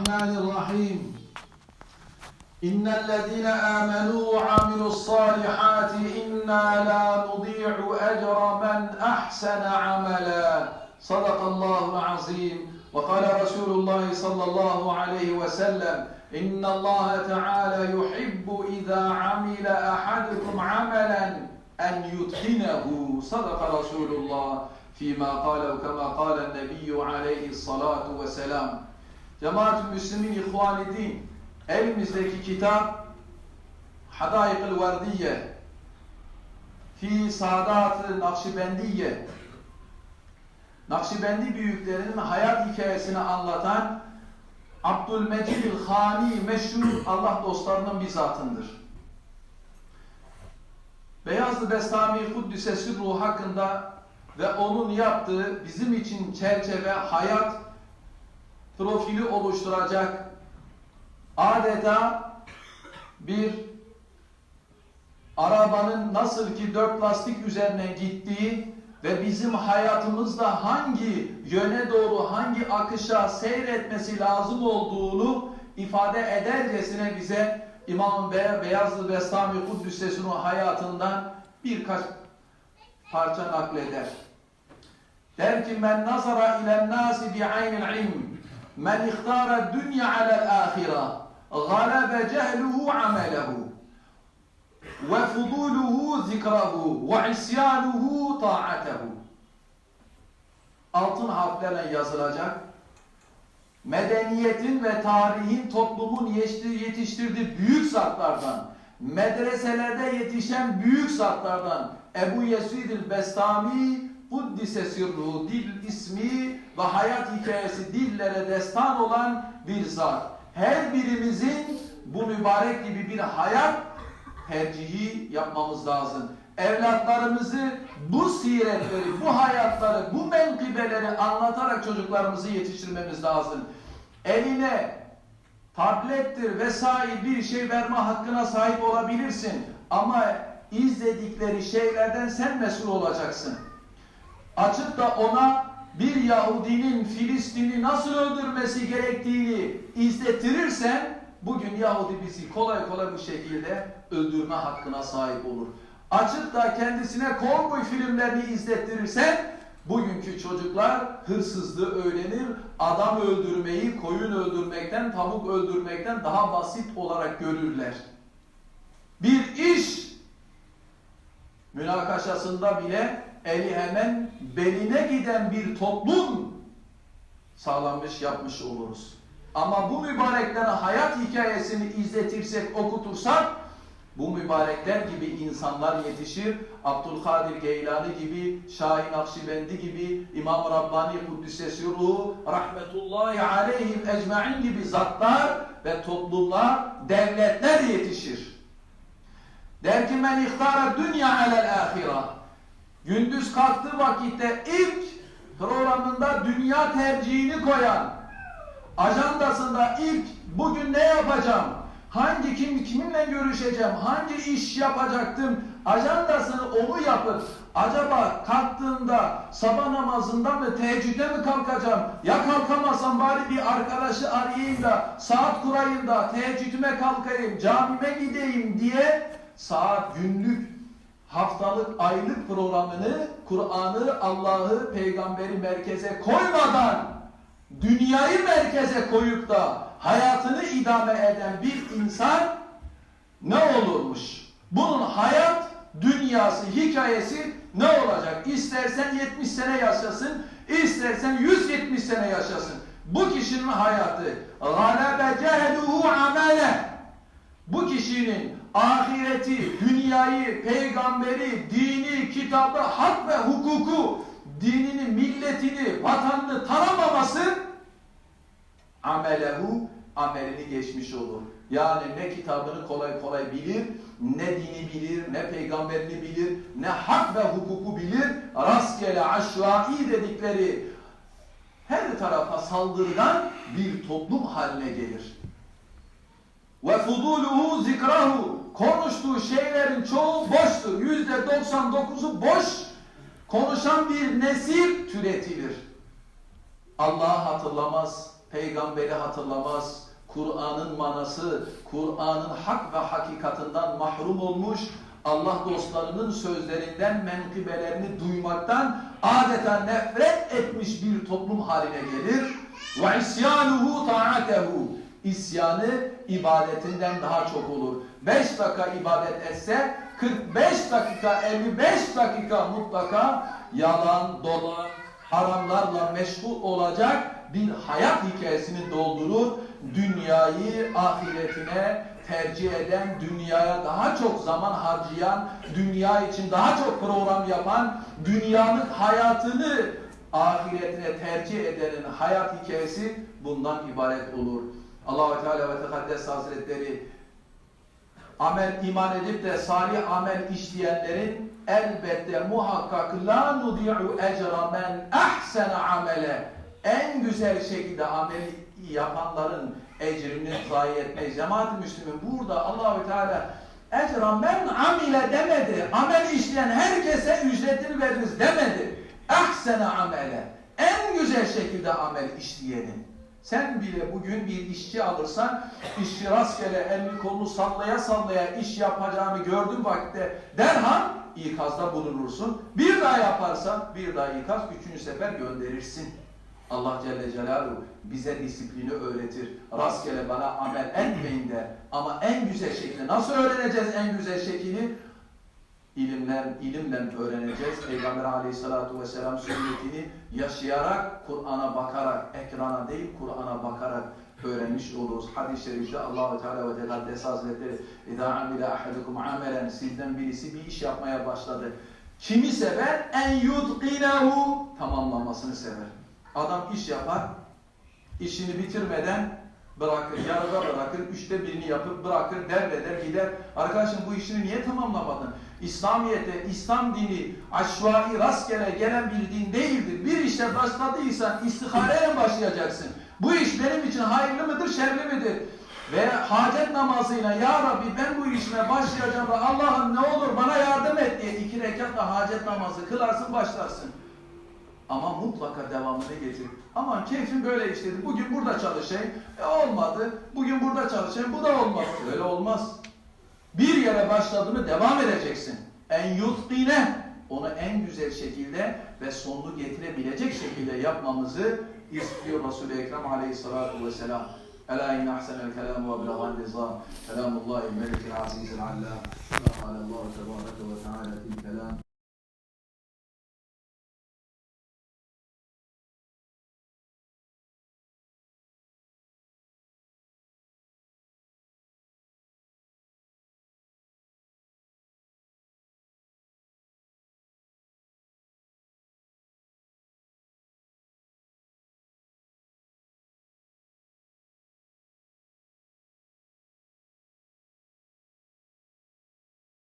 الرحمن الرحيم. إن الذين آمنوا وعملوا الصالحات إنا لا نضيع أجر من أحسن عملا. صدق الله العظيم. وقال رسول الله صلى الله عليه وسلم إن الله تعالى يحب إذا عمل أحدكم عملا أن يتقنه. صدق رسول الله. فيما قال كما قال النبي عليه الصلاة والسلام Cemaat-ı Müslümin İhvan-ı Din elimizdeki kitap Hadayık-ı Vardiye Fi Sadat-ı Nakşibendiye Nakşibendi büyüklerinin hayat hikayesini anlatan Abdülmecid el-Hani meşhur Allah dostlarının bir zatındır. Beyazlı Bestami Kuddüs'e sürruhu hakkında ve onun yaptığı bizim için çerçeve, hayat profili oluşturacak adeta bir arabanın nasıl ki dört lastik üzerine gittiği ve bizim hayatımızda hangi yöne doğru hangi akışa seyretmesi lazım olduğunu ifade edercesine bize İmam Be Beyazlı Bestami Kuddüs'ün hayatından birkaç parça nakleder. Der ki men nazara ilen nasi bi'aynil ilm men ihtara dünya alel ahira galebe cehluhu amelehu ve fuduluhu zikrahu ve isyanuhu ta'atehu altın harflerle yazılacak. Medeniyetin ve tarihin toplumun yetiştirdiği büyük zatlardan medreselerde yetişen büyük zatlardan Ebu Yesid el-Bestami Kuddise sirruhu dil ismi ve hayat hikayesi dillere destan olan bir zat. Her birimizin bu mübarek gibi bir hayat tercihi yapmamız lazım. Evlatlarımızı bu siretleri, bu hayatları, bu menkıbeleri anlatarak çocuklarımızı yetiştirmemiz lazım. Eline tablettir vesaire bir şey verme hakkına sahip olabilirsin. Ama izledikleri şeylerden sen mesul olacaksın. Açıp da ona bir Yahudinin Filistin'i nasıl öldürmesi gerektiğini izletirirsen bugün Yahudi bizi kolay kolay bu şekilde öldürme hakkına sahip olur. Açıp da kendisine kovboy filmlerini izlettirirsen bugünkü çocuklar hırsızlığı öğrenir, adam öldürmeyi koyun öldürmekten, tavuk öldürmekten daha basit olarak görürler. Bir iş münakaşasında bile eli hemen beline giden bir toplum sağlanmış yapmış oluruz. Ama bu mübareklere hayat hikayesini izletirsek, okutursak bu mübarekler gibi insanlar yetişir. Abdülkadir Geylani gibi, Şahin Akşibendi gibi, İmam Rabbani Kuddisesi Ruhu, Rahmetullahi Aleyhim Ecmain gibi zatlar ve toplumlar, devletler yetişir. Der ki men ihtara dünya alel ahira. Gündüz kalktığı vakitte ilk programında dünya tercihini koyan, ajandasında ilk bugün ne yapacağım, hangi kim kiminle görüşeceğim, hangi iş yapacaktım, ajandasını onu yapıp acaba kalktığında sabah namazından mı teheccüde mi kalkacağım, ya kalkamazsam bari bir arkadaşı arayayım da saat kurayım da teheccüdüme kalkayım, camime gideyim diye saat günlük haftalık, aylık programını, Kur'an'ı, Allah'ı, peygamberi merkeze koymadan dünyayı merkeze koyup da hayatını idame eden bir insan ne olurmuş? Bunun hayat dünyası, hikayesi ne olacak? İstersen 70 sene yaşasın, istersen 170 sene yaşasın. Bu kişinin hayatı غَلَبَ جَهْلُهُ عَمَلَهُ bu kişinin ahireti, dünyayı, peygamberi, dini, kitabı, hak ve hukuku, dinini, milletini, vatanını tanımaması amelehu amelini geçmiş olur. Yani ne kitabını kolay kolay bilir, ne dini bilir, ne peygamberini bilir, ne hak ve hukuku bilir. Rastgele aşvai dedikleri her tarafa saldırgan bir toplum haline gelir. Ve fuduluhu zikrahu konuştuğu şeylerin çoğu boştur. Yüzde 99'u boş konuşan bir nesil türetilir. Allah'ı hatırlamaz, peygamberi hatırlamaz, Kur'an'ın manası, Kur'an'ın hak ve hakikatinden mahrum olmuş, Allah dostlarının sözlerinden menkıbelerini duymaktan adeta nefret etmiş bir toplum haline gelir. Ve isyanuhu taatehu. İsyanı ibadetinden daha çok olur. 5 dakika ibadet etse 45 dakika 55 dakika mutlaka yalan, dolan, haramlarla meşgul olacak bir hayat hikayesini doldurur. Dünyayı ahiretine tercih eden, dünyaya daha çok zaman harcayan, dünya için daha çok program yapan, dünyanın hayatını ahiretine tercih edenin hayat hikayesi bundan ibaret olur. Allah-u Teala ve Tekaddes Hazretleri amel iman edip de salih amel işleyenlerin elbette muhakkak la nudi'u ecra men ahsene amele en güzel şekilde ameli yapanların ecrini zayi etmeyiz. Cemaat-i Müslümin burada Allahü Teala ecra men amile demedi. Amel işleyen herkese ücretini veririz demedi. Ahsene amele. En güzel şekilde amel işleyenin. Sen bile bugün bir işçi alırsan, işçi rastgele elini kolunu sallaya sallaya iş yapacağını gördüğün vakitte derhal ikazda bulunursun. Bir daha yaparsan bir daha ikaz, üçüncü sefer gönderirsin. Allah Celle Celaluhu bize disiplini öğretir. Rastgele bana amel etmeyin der. Ama en güzel şekli nasıl öğreneceğiz en güzel şeklini? İlimler, ilimle öğreneceğiz. Peygamber aleyhissalatu vesselam sünnetini yaşayarak, Kur'an'a bakarak, ekrana değil Kur'an'a bakarak öğrenmiş oluruz. Hadis-i şerifte Allah-u Teala ve Tekaddes Hazretleri اِذَا عَمِلَ اَحَدُكُمْ عَمَلًا Sizden birisi bir iş yapmaya başladı. Kimi sever? En yutqinehu tamamlamasını sever. Adam iş yapar, işini bitirmeden bırakır, yarıda bırakır, üçte birini yapıp bırakır, devreder, gider. Arkadaşım bu işini niye tamamlamadın? İslamiyet'e, İslam dini aşvari, rastgele gelen bir din değildir. Bir işe başladıysan istihareyle başlayacaksın. Bu iş benim için hayırlı mıdır, şerli midir? Ve hacet namazıyla Ya Rabbi ben bu işime başlayacağım ve Allah'ım ne olur bana yardım et diye iki rekatla hacet namazı kılarsın başlarsın. Ama mutlaka devamını getir. Aman keyfim böyle işledi. Bugün burada çalışayım. E olmadı. Bugün burada çalışayım. Bu da olmadı. Öyle olmaz. Bir yere başladığını devam edeceksin. En yutkine onu en güzel şekilde ve sonunu getirebilecek şekilde yapmamızı istiyor Resul-i Ekrem aleyhissalatu vesselam. Ela inne ahsenel kelamu ve bilgan nizam. Kelamullahi melikil azizil allam. Allahu tebareke ve teala kelam.